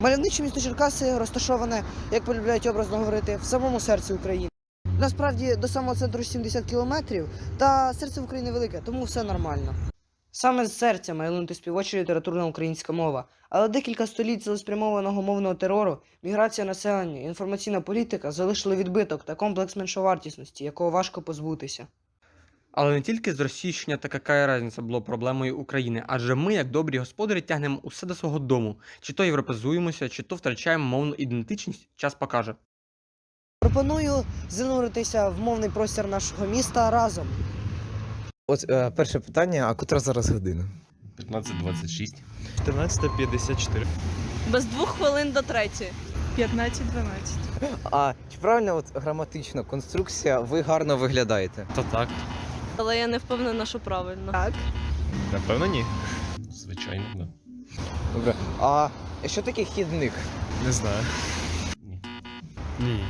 Мальовниче місто Черкаси розташоване, як полюбляють образно говорити, в самому серці України. Насправді до самого центру 70 кілометрів, та серце України велике, тому все нормально. Саме з серця має лунути співоча літературна українська мова, але декілька століть цілеспрямованого мовного терору, міграція населення, інформаційна політика залишили відбиток та комплекс меншовартісності, якого важко позбутися. Але не тільки зросійщення та какая разниця було проблемою України, адже ми, як добрі господарі, тягнемо усе до свого дому. Чи то європезуємося, чи то втрачаємо мовну ідентичність, час покаже. Пропоную зануритися в мовний простір нашого міста разом. От е, перше питання: а котра зараз година? 15-26. 14.54. Без двох хвилин до третьої. 15-12. А чи правильно от граматична конструкція, ви гарно виглядаєте? То так. Але я не впевнена, що правильно. Так. Напевно, ні. Звичайно, да. Добре. А що таке хідник? Не знаю. Ні. Ні.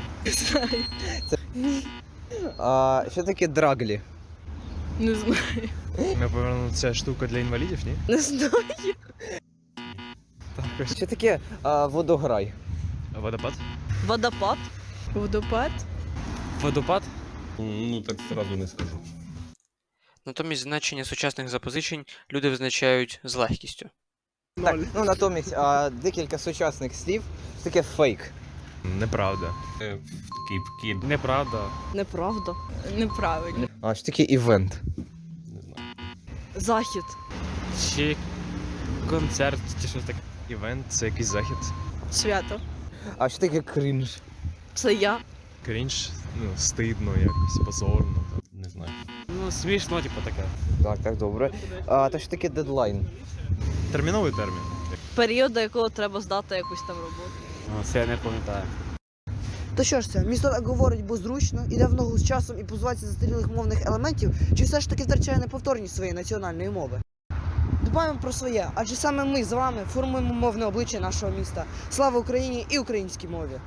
А що таке драглі? Не знаю. Напевно, ця штука для інвалідів, ні? Не знаю. Так. Що таке а, водограй? Водопад? Водопад. Водопад. Водопад? Ну так зразу не скажу. Натомість значення сучасних запозичень люди визначають з легкістю. Так, ну натомість а, декілька сучасних слів. Таке фейк? Неправда. Е, Такий вкид, Неправда. Неправда. Неправильно. А що таке івент? не знаю. Захід. Чи концерт, чи щось таке. Івент це якийсь захід. Свято. А що таке крінж? Це я. Крінж, ну, стидно, якось позорно. Знаю. Ну, смішно, типу таке. Так, так, добре. А то що таке дедлайн? Терміновий термін. Період, до якого треба здати якусь там роботу. Ну, Це я не пам'ятаю. То що ж це, місто так говорить, бо зручно, іде в ногу з часом і позивається застарілих мовних елементів, чи все ж таки втрачає неповторність своєї національної мови? Дбаємо про своє, адже саме ми з вами формуємо мовне обличчя нашого міста. Слава Україні і українській мові!